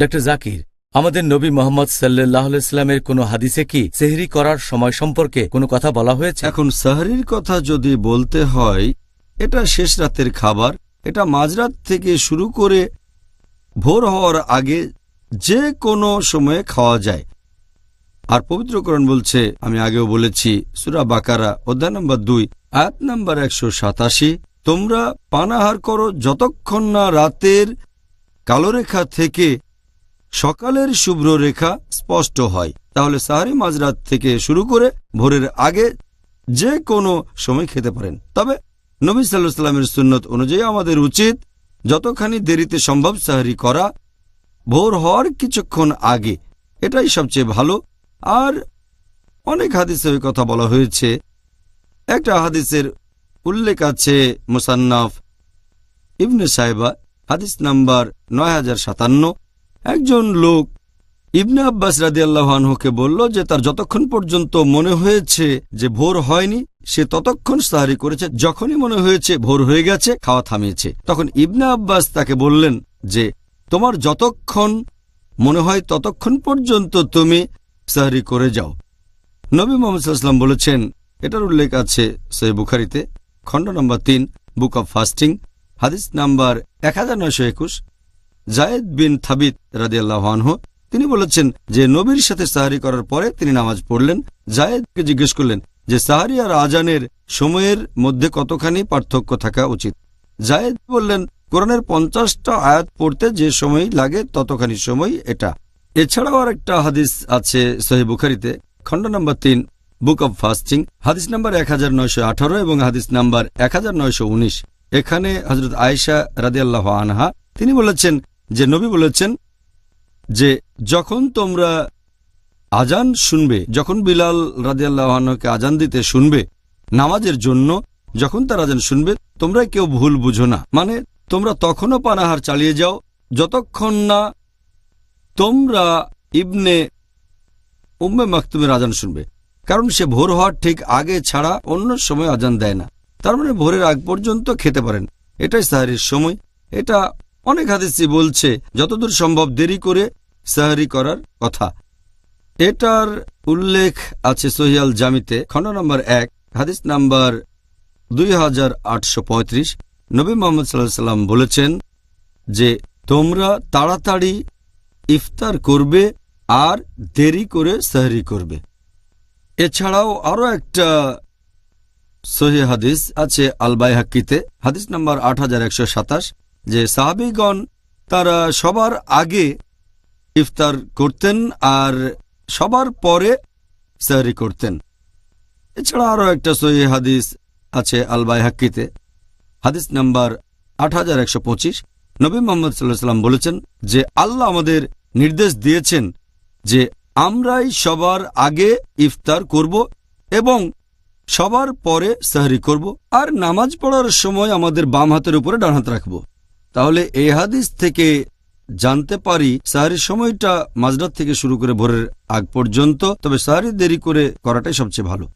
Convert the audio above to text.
Doctor Zakir, আমাদের নবী মোহাম্মদ সাল্লাহ ইসলামের কোনো হাদিসে কি সেহরি করার সময় সম্পর্কে কোনো কথা বলা হয়েছে? এখন সাহরির কথা যদি বলতে হয়, এটা শেষ রাতের খাবার, এটা মাঝরাত থেকে শুরু করে ভোর হওয়ার আগে যে কোনো সময়ে খাওয়া যায়। আর পবিত্রকরণ বলছে, আমি আগেও বলেছি, সুরা বাকারা, অধ্যায় নম্বর দুই, আয়াত নম্বর একশো সাতাশি, তোমরা পানাহার করো যতক্ষণ না রাতের কালোরেখা থেকে সকালের শুভ্র রেখা স্পষ্ট হয়। তাহলে সাহারি মাঝরাত থেকে শুরু করে ভোরের আগে যে কোনো সময় খেতে পারেন। তবে নবী সাল্লাহ সাল্লামের সুন্নত অনুযায়ী আমাদের উচিত যতখানি দেরিতে সম্ভব সাহারি করা ভোর হওয়ার কিছুক্ষণ আগে। এটাই সবচেয়ে ভালো। আর অনেক হাদিসের কথা বলা হয়েছে। একটা হাদিসের উল্লেখ আছে মুসান্নাফ ইবনে সাহেবা হাদিস নাম্বার নয় হাজার সাতান্ন। একজন লোক ইবনে আব্বাস রাদিয়াল্লাহানহুকে বলল যে তার যতক্ষণ পর্যন্ত মনে হয়েছে যে ভোর হয়নি, সে ততক্ষণ সাহারি করেছে। যখনই মনে হয়েছে ভোর হয়ে গেছে, খাওয়া থামিয়েছে। তখন ইবনে আব্বাস তাকে বললেন যে, তোমার যতক্ষণ মনে হয় ততক্ষণ পর্যন্ত তুমি সাহারি করে যাও। নবী মোহাম্মদ সাল্লাম বলেছেন, এটার উল্লেখ আছে সই বুখারিতে, খণ্ড নম্বর তিন, বুক অব ফাস্টিং, হাদিস নাম্বার এক হাজার নয়শো একুশ। জায়েদ বিন থাবিত রাদিয়াল্লাহানহ তিনি বলেছেন যে নবীর সাথে সাহারি করার পরে তিনি নামাজ পড়লেন। জায়েদকে জিজ্ঞেস করলেন যে সাহারি আর আজানের সময়ের মধ্যে কতখানি পার্থক্য থাকা উচিত? জায়েদ বললেন, কোরআনের পঞ্চাশটা আয়াত পড়তে যে সময় লাগে ততখানি সময় এটা। এছাড়াও আর একটা হাদিস আছে সহি বুখারিতে, খণ্ড নম্বর তিন, বুক অব ফাস্টিং, হাদিস নাম্বার এক হাজার নয়শো আঠারো এবং হাদিস নাম্বার এক হাজার নয়শো উনিশ। এখানে হজরত আয়েশা রাদিয়াল্লাহ আনহা, তিনি বলেছেন যে নবী বলেছেন যে যখন তোমরা আজান শুনবে, যখন বিলাল রাদিয়াল্লাহকে আজান দিতে শুনবে নামাজের জন্য, যখন তার আজান শুনবে তোমরা কেউ ভুল বুঝো না। মানে তোমরা তখনও পানাহার চালিয়ে যাও, যতক্ষণ না তোমরা ইবনে উম্মে মাকতুমের আজান শুনবে। কারণ সে ভোর হওয়ার ঠিক আগে ছাড়া অন্য সময় আজান দেয় না। তার মানে ভোরের আগ পর্যন্ত খেতে পারেন। এটাই সাহারির সময়। এটা অনেক হাদিসি বলছে, যতদূর সম্ভব দেরি করে সাহারি করার কথা। এটার উল্লেখ আছে সহিয়াল জামিতে, খণ্ড নম্বর এক, হাদিস নাম্বার দুই হাজার আটশো পঁয়ত্রিশ। নবী মোহাম্মদ সাল্লাহ সাল্লাম বলেছেন যে, তোমরা তাড়াতাড়ি ইফতার করবে আর দেরি করে সাহরি করবে। এছাড়াও আরও একটা সহি হাদিস আছে আলবাই হাক্কিতে হাদিস নাম্বার আট হাজার একশো সাতাশ। যে সাহাবিগণ তারা সবার আগে ইফতার করতেন আর সবার পরে সাহরি করতেন। এছাড়া আরও একটা সহি হাদিস আছে আলবাই হাক্কিতে হাদিস নাম্বার আট হাজার একশো পঁচিশ। নবী মোহাম্মদ সাল্লাহ সাল্লাম বলেছেন যে, আল্লাহ আমাদের নির্দেশ দিয়েছেন যে, আমরাই সবার আগে ইফতার করব এবং সবার পরে সাহরি করব আর নামাজ পড়ার সময় আমাদের বাম হাতের উপরে ডান হাত রাখব। তাহলে এই হাদিস থেকে জানতে পারি সাহারির সময়টা মাঝরাত থেকে শুরু করে ভোরের আগ পর্যন্ত, তবে সাহারি দেরি করে করাটাই সবচেয়ে ভালো।